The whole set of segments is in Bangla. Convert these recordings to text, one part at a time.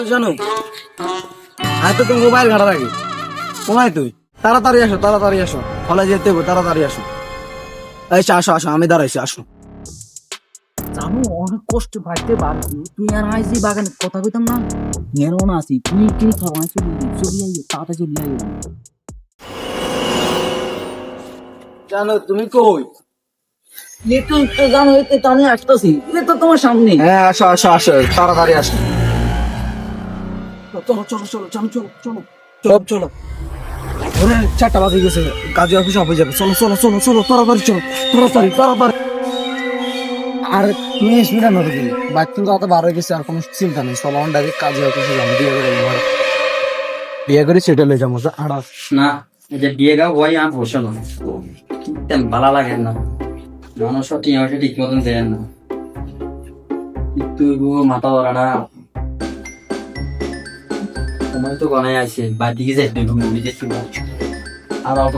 তো জানো আয় তো তুমি মোবাইল ঘাটার আগে কোথায় তুই? তাড়াতাড়ি আসো তাড়াতাড়ি আসো। ফলে যেতে হবে তাড়াতাড়ি আসো। এই আসো আসো আমি দাঁড়াইছি আসো। জানো অনেক কষ্ট পারছি তুই আর বাগানে কথা কইতাম না? না আসি তুই কি খাওয়া চলি চলি আই তাড়াতাড়ি চলি আই। জানো তুমি কই? একটু একটু জানো এতে তো আমি আসতেছি। তো তোমার সামনে। হ্যাঁ আসো আসো আসো তাড়াতাড়ি আসো। চলো চলো চলো জানো চলো চলো চলো চলো। ওরে চারটা বাজে গেছে কাজী অফিস অফিস যাবে। চলো চলো চলো চলো, তাড়াতাড়ি চলো, তাড়াতাড়ি তাড়াতাড়ি। আর তুমি না নদী বাইক কিন্তু অত বার হয়ে গেছে, আর কোনো চিন্তা নেই, চলো, আমার ডাইরেক্ট কাজী অফিসে যাব, বিয়ে করে বিয়ে করে সেটেল হয়ে যাব না যে বিয়ে গাও ভাই না। ভালো লাগে না। ঠিক ঠিক মতন দেয় না। তুই মাথা ধরা না। সময় তো আছে আর অত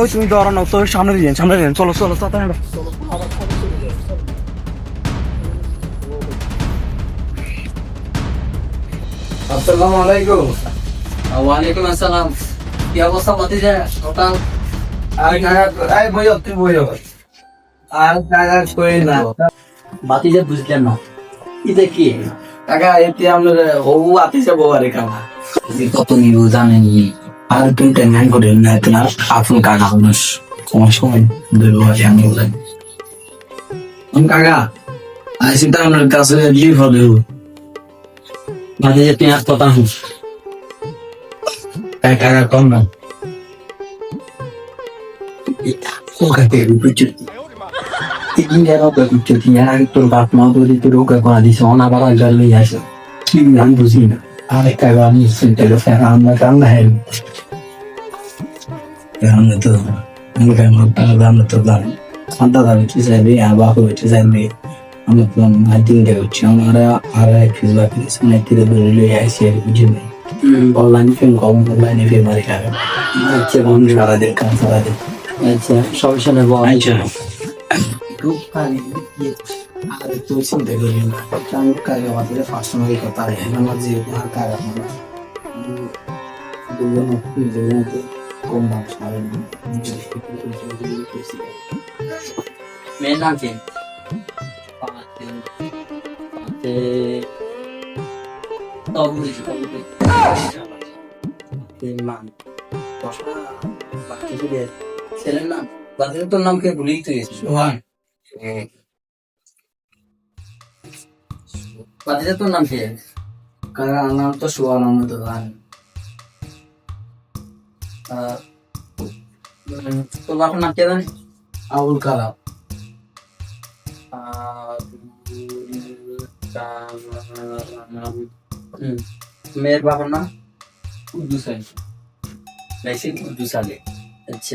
ওই তুমি দৌড়ানো তো সামনে দিয়ে সামনে দিয়ে চলো চলো তাড়াতাড়ি চলো আসসালামু আলাইকুম। ওয়ালাইকুম আসসালাম। কি অবস্থা মতিজা টোটাল বাতিজা বুঝলেন না। এটা কি? কাকা এটি আপনার হবু আতিজা বোবারে কাকা। কত নিব জানেন আর তুমি টেনশন করেন না আপনার কাকা মানুষ। তোমার সময় ধরে আছে আমি বলেন। কাকা আইসি তো আমার কাছে লিভ হবে বাতিজা পেঁয়াজ কথা কাকা কম না। ওগা তেরু বিচ্যুতি তিন যেন ওগা বিচ্যুতি আর তোর বাপ মা বলি তোর ওগা গোয়া দিছে অনাবার আগার লই আসে কি গান বুঝি না আর একটা গান নিশ্চয় তেলো ফের আমরা গান হেল আমরা তো আমরা আমরা তো গান সাদা দাবি হচ্ছে যাবে আবা হচ্ছে যাবে আমরা তো মাধ্যম দেওয়া হচ্ছে আমরা আর এক ফিস বা ফিস অনেক তীরে বেরো লই আসি আর বুঝি না অনলাইন ফিল্ম কম অনলাইনে ফিল্ম আর খাবে হচ্ছে বন্ধু সারাদিন কাজ সারাদিন আচ্ছা সমস্যা নেই বল। আচ্ছা। খুব কালি আর তুই চিন্তা করি না। আমি কাজে আমাদের ফার্স্ট সময় কথা রে আমার যে আর কাজ আপনার দুজন দুজন কম দাম সারে মেয়ের নাম কি? মান। দশটা বাকি ছেলের নাম? বাকি তোর নাম কে ভুলেই তুই সোহান। বাকি তোর নাম কি? কারণ নাম তো সোহান আমার তো গান আহ, তোর বাপের নাম কে জানি আবুল কালাম। মেয়ের বাবার নাম? উর্দু সালে মেক্সিক উর্দু আচ্ছা